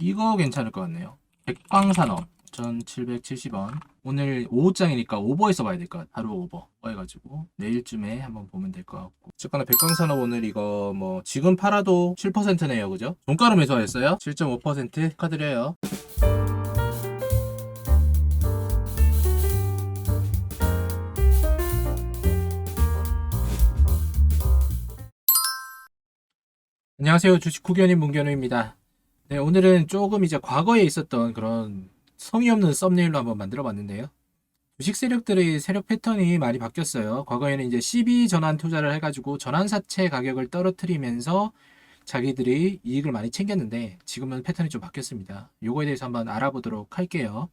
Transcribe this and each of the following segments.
이거 괜찮을 것 같네요. 백광산업 1770원. 오늘 오후장이니까 오버해서 봐야 될 것 같아요. 하루 오버 해가지고 내일쯤에 한번 보면 될 것 같고. 어쨌거나 백광산업 오늘 이거 뭐 지금 팔아도 7%네요. 그죠? 종가로 매수하였어요. 7.5% 축하드려요. 안녕하세요. 주식 구견인 문견우입니다. 네, 오늘은 조금 이제 과거에 있었던 그런 성의 없는 썸네일로 한번 만들어 봤는데요. 주식 세력들의 세력 패턴이 많이 바뀌었어요. 과거에는 이제 12 전환 투자를 해가지고 전환 사채 가격을 떨어뜨리면서 자기들이 이익을 많이 챙겼는데 지금은 패턴이 좀 바뀌었습니다. 요거에 대해서 한번 알아보도록 할게요.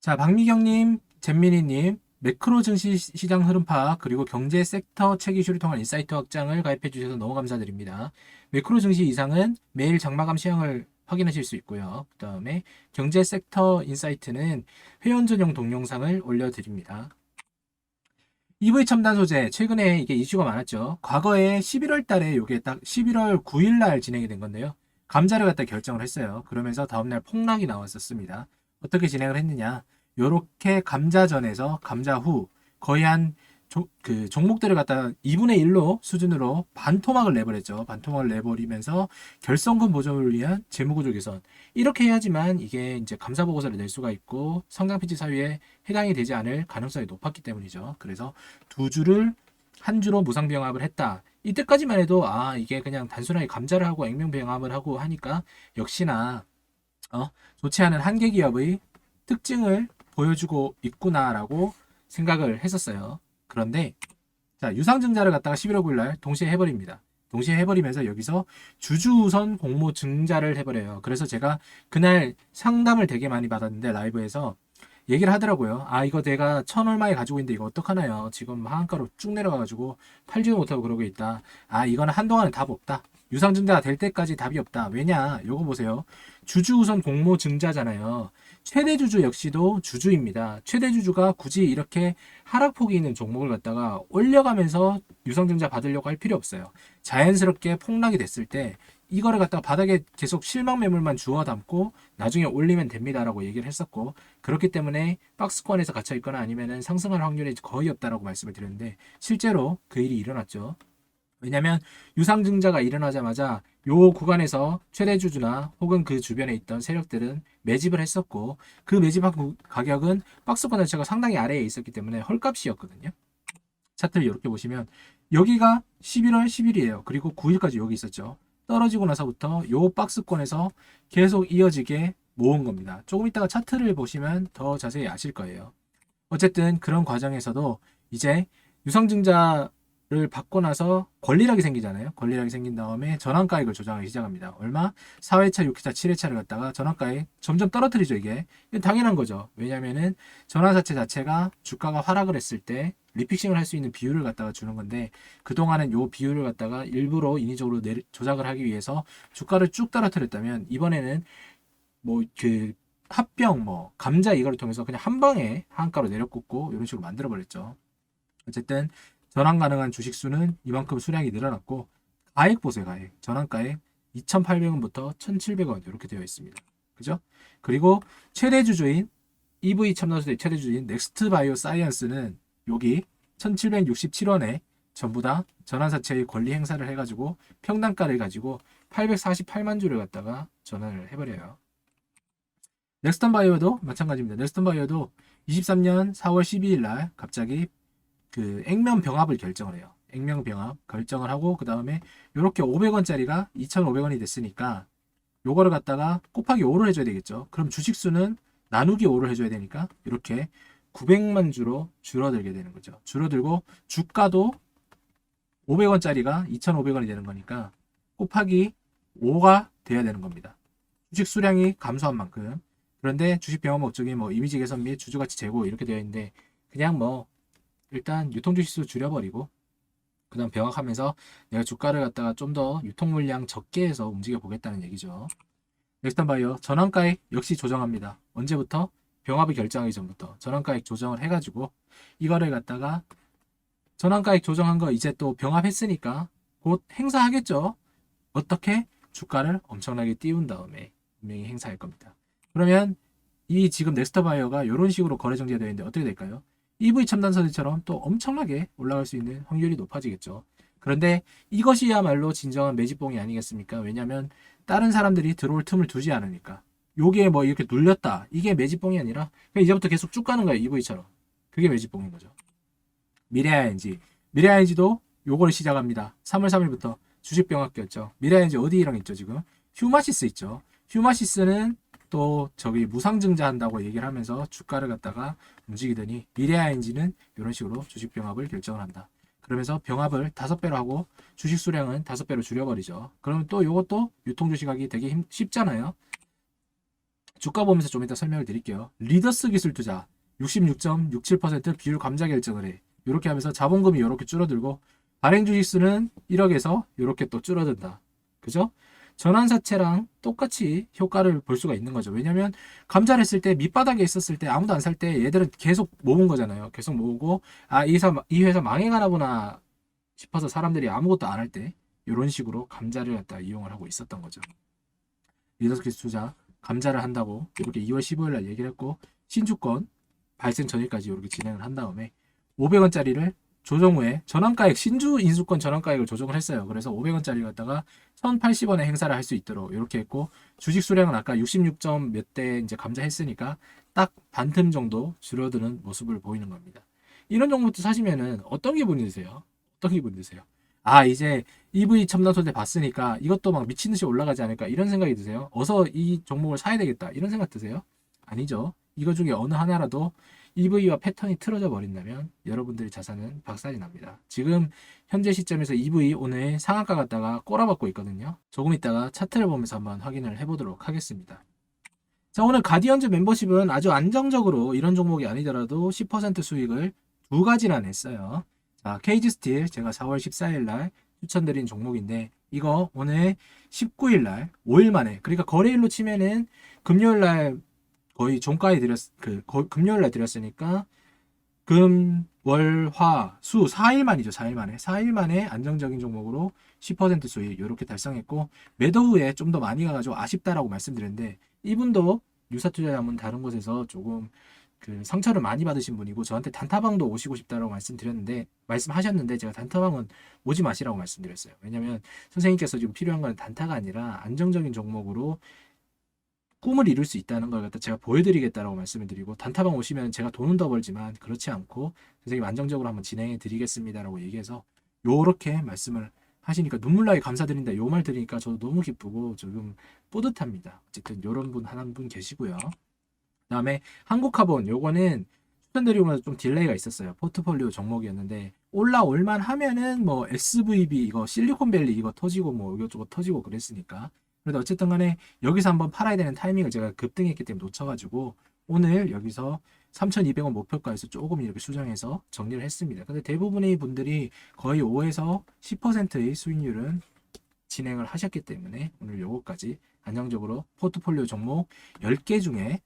자, 박미경님, 잼민이님, 매크로 증시 시장 흐름 파악, 그리고 경제 섹터 책 이슈를 통한 인사이트 확장을 가입해 주셔서 너무 감사드립니다. 매크로 증시 이상은 매일 장마감 시황을 확인하실 수 있고요. 그 다음에 경제 섹터 인사이트는 회원 전용 동영상을 올려드립니다. EV 첨단 소재 최근에 이게 이슈가 많았죠. 과거에 11월 달에 이게 딱 11월 9일 날 진행이 된 건데요. 감자를 갖다 결정을 했어요. 그러면서 다음날 폭락이 나왔었습니다. 어떻게 진행을 했느냐? 요렇게 감자전에서 감자 후 거의 한 조- 그 종목들을 갖다가 2분의 1로 수준으로 반토막을 내버렸죠. 반토막을 내버리면서 결성금 보존을 위한 재무구조 개선. 이렇게 해야지만 이게 이제 감사 보고서를 낼 수가 있고 성장 피치 사유에 해당이 되지 않을 가능성이 높았기 때문이죠. 그래서 두 주를 한 주로 무상 병합을 했다. 이때까지만 해도 아 이게 그냥 단순하게 감자를 하고 액면 병합을 하고 하니까 역시나 어 좋지 않은 한계 기업의 특징을 보여주고 있구나라고 생각을 했었어요. 그런데 자 유상증자를 갖다가 11월 9일 날 동시에 해버립니다. 동시에 해버리면서 여기서 주주우선 공모 증자를 해버려요. 그래서 제가 그날 상담을 되게 많이 받았는데 라이브에서 얘기를 하더라고요. 아 이거 내가 천 얼마에 가지고 있는데 이거 어떡하나요? 지금 하한가로 쭉 내려가가지고 팔지도 못하고 그러고 있다. 아 이거는 한동안은 답 없다. 유상증자가 될 때까지 답이 없다. 왜냐? 요거 보세요. 주주우선 공모 증자잖아요. 최대 주주 역시도 주주입니다. 최대 주주가 굳이 이렇게 하락폭이 있는 종목을 갖다가 올려가면서 유상증자 받으려고 할 필요 없어요. 자연스럽게 폭락이 됐을 때 이거를 갖다가 바닥에 계속 실망 매물만 주워 담고 나중에 올리면 됩니다라고 얘기를 했었고 그렇기 때문에 박스권에서 갇혀 있거나 아니면은 상승할 확률이 거의 없다라고 말씀을 드렸는데 실제로 그 일이 일어났죠. 왜냐하면 유상증자가 일어나자마자 요 구간에서 최대 주주나 혹은 그 주변에 있던 세력들은 매집을 했었고 그 매집한 구- 가격은 박스권 자체가 상당히 아래에 있었기 때문에 헐값이었거든요. 차트를 이렇게 보시면 여기가 11월 10일이에요. 그리고 9일까지 여기 있었죠. 떨어지고 나서부터 요 박스권에서 계속 이어지게 모은 겁니다. 조금 이따가 차트를 보시면 더 자세히 아실 거예요. 어쨌든 그런 과정에서도 이제 유상증자 를 받고 나서 권리락이 생기잖아요. 권리락이 생긴 다음에 전환가액을 조정하기 시작합니다. 얼마? 4회차, 6회차, 7회차를 갖다가 전환가액 점점 떨어뜨리죠, 이게. 당연한 거죠. 왜냐면은 전환사채 자체가 주가가 하락을 했을 때 리픽싱을 할 수 있는 비율을 갖다가 주는 건데 그동안은 요 비율을 갖다가 일부러 인위적으로 내리- 조작을 하기 위해서 주가를 쭉 떨어뜨렸다면 이번에는 뭐그 합병 뭐 감자 이거를 통해서 그냥 한 방에 한가로 내려꽂고 이런 식으로 만들어 버렸죠. 어쨌든 전환 가능한 주식 수는 이만큼 수량이 늘어났고 가액 보세요 가액 전환가액 2,800원부터 1,700원 이렇게 되어 있습니다. 그죠? 그리고 최대 주주인 EV 첨단소의 최대 주주인 넥스트 바이오 사이언스는 여기 1767원에 전부 다 전환사채의 권리 행사를 해가지고 평단가를 가지고 848만 주를 갖다가 전환을 해버려요. 넥스턴 바이오도 마찬가지입니다. 넥스턴 바이오도 23년 4월 12일 날 갑자기 그 액면 병합을 결정을 해요. 액면 병합 결정을 하고 그 다음에 이렇게 500원짜리가 2,500원이 됐으니까 요거를 갖다가 곱하기 5를 해줘야 되겠죠. 그럼 주식수는 나누기 5를 해줘야 되니까 이렇게 900만 주로 줄어들게 되는 거죠. 줄어들고 주가도 500원짜리가 2,500원이 되는 거니까 곱하기 5가 돼야 되는 겁니다. 주식 수량이 감소한 만큼. 그런데 주식 병합 목적이 뭐 이미지 개선 및 주주 가치 제고 이렇게 되어 있는데 그냥 뭐 일단 유통 주식 수 줄여버리고 그 다음 병합하면서 내가 주가를 갖다가 좀 더 유통 물량 적게 해서 움직여 보겠다는 얘기죠. 넥스턴 바이오 전환가액 역시 조정합니다. 언제부터? 병합을 결정하기 전부터 전환가액 조정을 해가지고 이거를 갖다가 전환가액 조정한 거 이제 또 병합했으니까 곧 행사하겠죠. 어떻게? 주가를 엄청나게 띄운 다음에 분명히 행사할 겁니다. 그러면 이 지금 넥스터 바이어가 이런 식으로 거래 정지가 되어 있는데 어떻게 될까요? EV 첨단선들처럼 또 엄청나게 올라갈 수 있는 확률이 높아지겠죠. 그런데 이것이야말로 진정한 매집봉이 아니겠습니까? 왜냐하면 다른 사람들이 들어올 틈을 두지 않으니까. 요게 뭐 이렇게 눌렸다. 이게 매집봉이 아니라 그냥 이제부터 계속 쭉 가는 거예요. EV처럼. 그게 매집봉인 거죠. 미래아이엔지. 미래아이엔지도 요거를 시작합니다. 3월 3일부터 주식병합기였죠. 미래아이엔지 어디랑 있죠 지금? 휴마시스 있죠. 휴마시스는 또 저기 무상증자 한다고 얘기를 하면서 주가를 갖다가 움직이더니 미래아이엔지는 이런 식으로 주식 병합을 결정을 한다. 그러면서 병합을 다섯 배로 하고 주식 수량은 다섯 배로 줄여버리죠. 그러면 또 이것도 유통 주식하기 되게 힘, 쉽잖아요. 주가 보면서 좀 이따 설명을 드릴게요. 리더스 기술 투자 66.67% 비율 감자 결정을 해. 이렇게 하면서 자본금이 이렇게 줄어들고 발행 주식 수는 1억에서 이렇게 또 줄어든다. 그죠? 전환사채랑 똑같이 효과를 볼 수가 있는 거죠. 왜냐면 감자를 했을 때 밑바닥에 있었을 때 아무도 안 살 때 얘들은 계속 모은 거잖아요. 계속 모으고 아 이 회사 이 회사 망해가나 보나 싶어서 사람들이 아무것도 안 할 때 이런 식으로 감자를 갖다 이용을 하고 있었던 거죠. 리더스키스 투자 감자를 한다고 이렇게 2월 15일 날 얘기를 했고 신주권 발생 전일까지 이렇게 진행을 한 다음에 500원짜리를 조정 후에 전환가액 신주 인수권 전환가액을 조정을 했어요. 그래서 500원짜리 갖다가 1,080원에 행사를 할 수 있도록 이렇게 했고 주식 수량은 아까 66점 몇 대 이제 감자했으니까 딱 반틈 정도 줄어드는 모습을 보이는 겁니다. 이런 종목도 사시면은 어떤 기분이 드세요? 어떤 기분이 드세요? 아 이제 EV 첨단 소재 봤으니까 이것도 막 미친 듯이 올라가지 않을까 이런 생각이 드세요? 어서 이 종목을 사야 되겠다 이런 생각 드세요? 아니죠. 이거 중에 어느 하나라도 EV와 패턴이 틀어져 버린다면 여러분들의 자산은 박살이 납니다. 지금 현재 시점에서 EV 오늘 상한가 갔다가 꼬라박고 있거든요. 조금 있다가 차트를 보면서 한번 확인을 해보도록 하겠습니다. 자 오늘 가디언즈 멤버십은 아주 안정적으로 이런 종목이 아니더라도 10% 수익을 두 가지나 냈어요. 자 케이지 스틸 제가 4월 14일 날 추천드린 종목인데 이거 오늘 19일 날 5일 만에 그러니까 거래일로 치면은 금요일 날 거의 종가에 드렸 그 거- 금요일 날 드렸으니까 금, 월, 화, 수 4일 만이죠. 4일 만에. 4일 만에 안정적인 종목으로 10% 수익 이렇게 달성했고 매도 후에 좀 더 많이 가가지고 아쉽다라고 말씀드렸는데 이분도 유사투자자문 다른 곳에서 조금 그 상처를 많이 받으신 분이고 저한테 단타방도 오시고 싶다라고 말씀드렸는데 말씀하셨는데 제가 단타방은 오지 마시라고 말씀드렸어요. 왜냐면 선생님께서 지금 필요한 건 단타가 아니라 안정적인 종목으로 꿈을 이룰 수 있다는 걸 갖다 제가 보여드리겠다라고 말씀을 드리고 단타방 오시면 제가 돈은 더 벌지만 그렇지 않고 선생님 안정적으로 한번 진행해 드리겠습니다라고 얘기해서 요렇게 말씀을 하시니까 눈물 나게 감사드린다 요 말 들으니까 저도 너무 기쁘고 조금 뿌듯합니다. 어쨌든 요런 분 한 분 계시고요. 그 다음에 한국카본 요거는 추천드리고 좀 딜레이가 있었어요. 포트폴리오 종목이었는데 올라올만 하면은 뭐 SVB 이거 실리콘밸리 이거 터지고 뭐 이것저것 터지고 그랬으니까 그래도 어쨌든 간에 여기서 한번 팔아야 되는 타이밍을 제가 급등했기 때문에 놓쳐가지고 오늘 여기서 3,200원 목표가에서 조금 이렇게 수정해서 정리를 했습니다. 근데 대부분의 분들이 거의 5에서 10%의 수익률은 진행을 하셨기 때문에 오늘 요거까지 안정적으로 포트폴리오 종목 10개 중에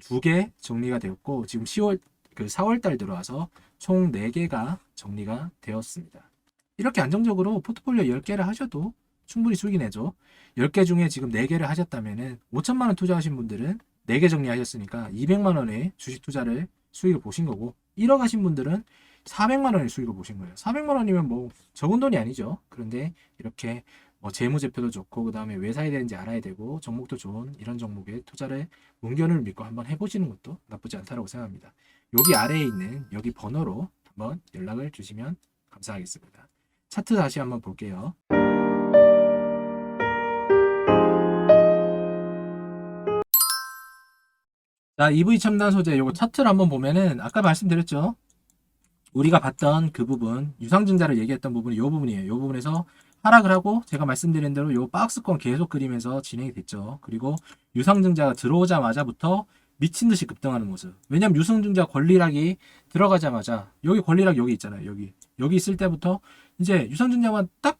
2개 정리가 되었고 지금 10월 그 4월 달 들어와서 총 4개가 정리가 되었습니다. 이렇게 안정적으로 포트폴리오 10개를 하셔도 충분히 수익이 내죠. 10개 중에 지금 4개를 하셨다면은 5천만 원 투자하신 분들은 4개 정리하셨으니까 200만 원의 주식 투자를 수익을 보신 거고 1억 하신 분들은 400만 원의 수익을 보신 거예요. 400만 원이면 뭐 적은 돈이 아니죠. 그런데 이렇게 뭐 재무제표도 좋고 그 다음에 왜 사야 되는지 알아야 되고 종목도 좋은 이런 종목에 투자를 문견을 믿고 한번 해보시는 것도 나쁘지 않다고 생각합니다. 여기 아래에 있는 여기 번호로 한번 연락을 주시면 감사하겠습니다. 차트 다시 한번 볼게요. 자, EV 첨단 소재 요거 차트를 한번 보면은 아까 말씀드렸죠. 우리가 봤던 그 부분, 유상증자를 얘기했던 부분이 요 부분이에요. 요 부분에서 하락을 하고 제가 말씀드린 대로 요 박스권 계속 그리면서 진행이 됐죠. 그리고 유상증자가 들어오자마자부터 미친 듯이 급등하는 모습. 왜냐면 유상증자 권리락이 들어가자마자 여기 권리락 여기 있잖아요. 여기 여기 있을 때부터 이제 유상증자만 딱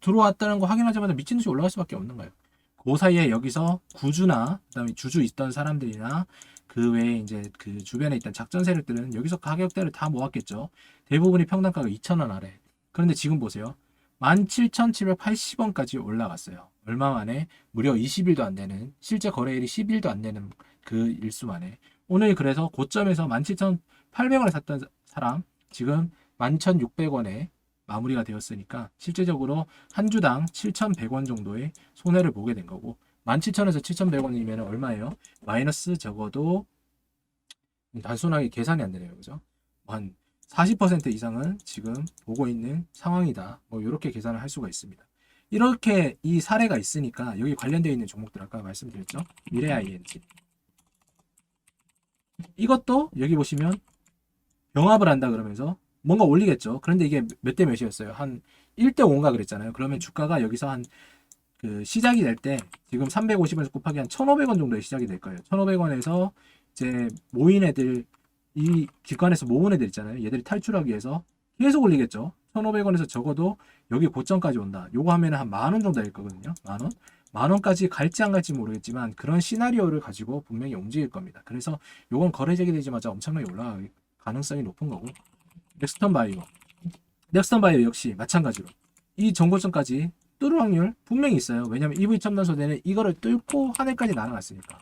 들어왔다는 거 확인하자마자 미친 듯이 올라갈 수밖에 없는 거예요. 그 사이에 여기서 구주나 그다음에 주주 있던 사람들이나 그 외에 이제 그 주변에 있던 작전 세력들은 여기서 가격대를 다 모았겠죠. 대부분이 평단가가 2,000원 아래. 그런데 지금 보세요. 17,780원까지 올라갔어요. 얼마 만에 무려 20일도 안 되는 실제 거래일이 10일도 안 되는 그 일수 만에 오늘 그래서 고점에서 17,800원에 샀던 사람 지금 11,600원에 마무리가 되었으니까 실제적으로 한 주당 7,100원 정도의 손해를 보게 된 거고 17,000에서 7,100원이면 얼마예요? 마이너스 적어도 단순하게 계산이 안 되네요. 그죠? 한 40% 이상은 지금 보고 있는 상황이다. 뭐 이렇게 계산을 할 수가 있습니다. 이렇게 이 사례가 있으니까 여기 관련되어 있는 종목들 아까 말씀드렸죠? 미래 ING. 이것도 여기 보시면 병합을 한다 그러면서 뭔가 올리겠죠. 그런데 이게 몇 대 몇이었어요? 한 1대 5인가 그랬잖아요. 그러면 주가가 여기서 한 그 시작이 될 때 지금 350에서 곱하기 한 1,500원 정도에 시작이 될 거예요. 1,500원에서 이제 모인 애들 이 기관에서 모은 애들 있잖아요. 얘들이 탈출하기 위해서 계속 올리겠죠. 1,500원에서 적어도 여기 고점까지 온다. 요거 하면은 한만 원 정도 될 거거든요. 만 원. 만 원까지 갈지 안 갈지 모르겠지만 그런 시나리오를 가지고 분명히 움직일 겁니다. 그래서 요건 거래 제기되자마자 엄청나게 올라갈 가능성이 높은 거고. 넥스턴 바이오. 넥스턴 바이오 역시 마찬가지로 이 정고점까지 뚫을 확률 분명히 있어요. 왜냐면 EV 첨단 소재는 이거를 뚫고 하늘까지 날아갔으니까.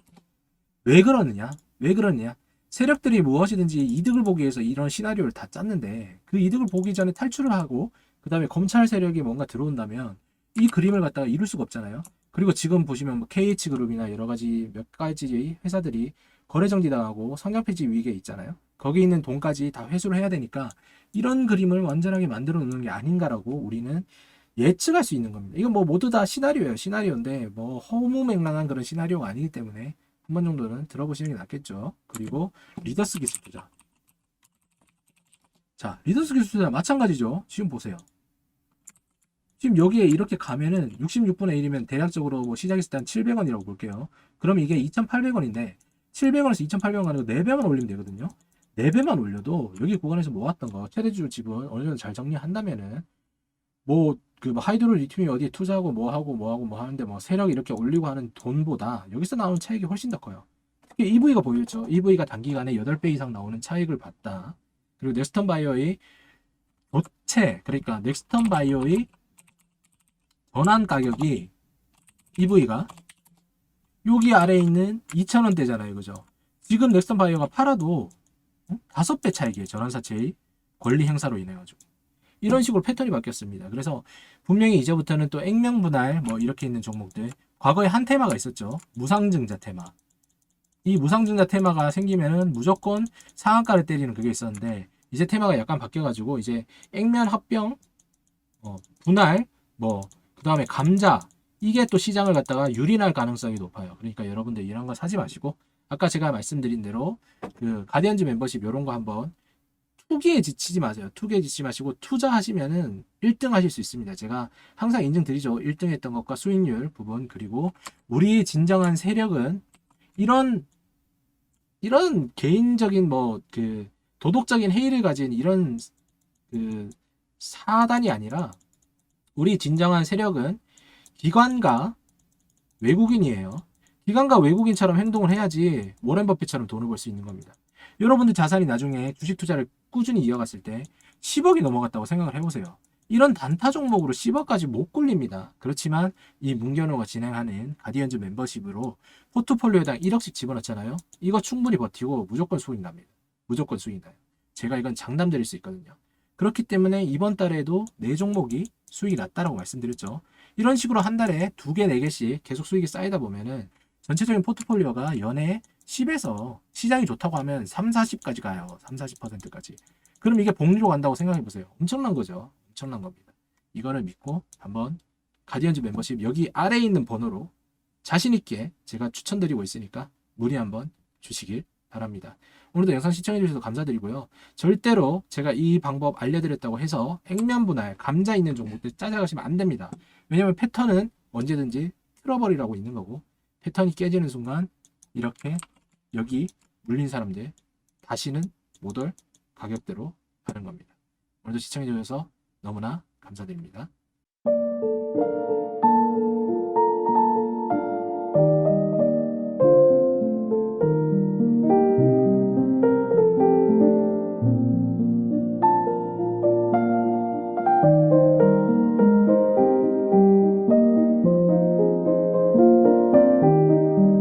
왜 그러느냐? 왜 그러느냐? 세력들이 무엇이든지 이득을 보기 위해서 이런 시나리오를 다 짰는데 그 이득을 보기 전에 탈출을 하고 그 다음에 검찰 세력이 뭔가 들어온다면 이 그림을 갖다가 이룰 수가 없잖아요. 그리고 지금 보시면 뭐 KH그룹이나 여러 가지 몇 가지 회사들이 거래 정지 당하고 성장 폐지 위기에 있잖아요. 거기 있는 돈까지 다 회수를 해야 되니까 이런 그림을 완전하게 만들어 놓는 게 아닌가라고 우리는 예측할 수 있는 겁니다. 이건 뭐 모두 다 시나리오예요. 시나리오인데 뭐 허무맹랑한 그런 시나리오가 아니기 때문에 한 번 정도는 들어보시는 게 낫겠죠. 그리고 리더스 기술 투자. 자, 리더스 기술 투자 마찬가지죠. 지금 보세요. 지금 여기에 이렇게 가면은 66분의 1이면 대략적으로 뭐 시작했을 때 한 700원이라고 볼게요. 그러면 이게 2,800원인데 700원에서 2,800원 가지고 4배만 올리면 되거든요. 4배만 올려도 여기 구간에서 모았던 거 최대주 지분 어느 정도 잘 정리한다면은 뭐 그 하이드로 리튬이 어디에 투자하고 뭐 하고 뭐 하고 뭐 하는데 뭐 세력 이렇게 올리고 하는 돈보다 여기서 나오는 차익이 훨씬 더 커요. 특히 EV가 보였죠. EV가 단기간에 8배 이상 나오는 차익을 봤다. 그리고 넥스턴 바이오의 도체 그러니까 넥스턴 바이오의 전환 가격이 EV가 여기 아래에 있는 2,000원대잖아요. 그죠? 지금 넥스턴 바이오가 팔아도 어? 다섯 배 차익이에요. 전환사채의 권리 행사로 인해 가지고. 이런 식으로 패턴이 바뀌었습니다. 그래서 분명히 이제부터는 또 액면 분할 뭐 이렇게 있는 종목들 과거에 한 테마가 있었죠. 무상증자 테마. 이 무상증자 테마가 생기면은 무조건 상한가를 때리는 그게 있었는데 이제 테마가 약간 바뀌어가지고 이제 액면 합병, 어, 분할, 뭐 그 다음에 감자 이게 또 시장을 갖다가 유린할 가능성이 높아요. 그러니까 여러분들 이런 거 사지 마시고 아까 제가 말씀드린 대로 그 가디언즈 멤버십 이런 거 한번 투기에 지치지 마세요. 투기에 지치지 마시고 투자하시면은 1등 하실 수 있습니다. 제가 항상 인증 드리죠. 1등 했던 것과 수익률 부분 그리고 우리 진정한 세력은 이런 이런 개인적인 뭐 그 도덕적인 해이를 가진 이런 그 사단이 아니라 우리 진정한 세력은 기관과 외국인이에요. 기관과 외국인처럼 행동을 해야지 워렌 버핏처럼 돈을 벌 수 있는 겁니다. 여러분들 자산이 나중에 주식 투자를 꾸준히 이어갔을 때 10억이 넘어갔다고 생각을 해보세요. 이런 단타 종목으로 10억까지 못 굴립니다. 그렇지만 이 문견호가 진행하는 가디언즈 멤버십으로 포트폴리오에당 1억씩 집어넣잖아요. 이거 충분히 버티고 무조건 수익 납니다. 무조건 수익 나요. 제가 이건 장담드릴 수 있거든요. 그렇기 때문에 이번 달에도 네 종목이 수익이 났다라고 말씀드렸죠. 이런 식으로 한 달에 두 개, 네 개씩 계속 수익이 쌓이다 보면은 전체적인 포트폴리오가 연에 10에서 시장이 좋다고 하면 3, 40까지 가요. 3, 40%까지. 그럼 이게 복리로 간다고 생각해 보세요. 엄청난 거죠. 엄청난 겁니다. 이거를 믿고 한번 가디언즈 멤버십 여기 아래에 있는 번호로 자신 있게 제가 추천드리고 있으니까 문의 한번 주시길 바랍니다. 오늘도 영상 시청해 주셔서 감사드리고요. 절대로 제가 이 방법 알려드렸다고 해서 액면 분할, 감자 있는 종목들 짜져가시면 안 됩니다. 왜냐면 패턴은 언제든지 틀어버리라고 있는 거고 패턴이 깨지는 순간 이렇게 여기 물린 사람들 다시는 못 올 가격대로 가는 겁니다. 오늘도 시청해 주셔서 너무나 감사드립니다.